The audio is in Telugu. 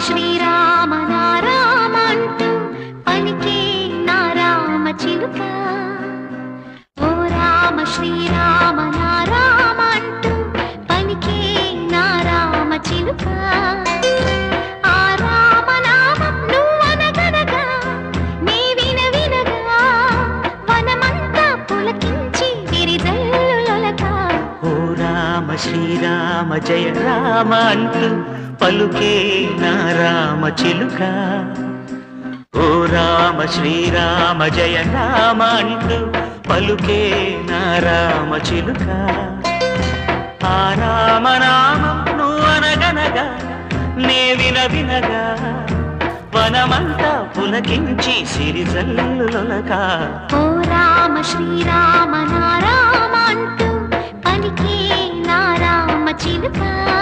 శ్రీరామ నారామ అంటూ పలికే నారామ చిలుక. ఓ రామ శ్రీరామ ఓ రామ శ్రీరామ జయ రామ అంటూ పలుకే నా రామ చిలుక. ఓ రామ శ్రీరామ జయ రామ అంటూ పలుకే నా రామ చిలుక. ఆ రామనామం నువ్వు అనగనగా నే విన వినగా వనమంతా పులకించి సిరిజల్లులక ఓ రామ శ్రీరామ చిలుక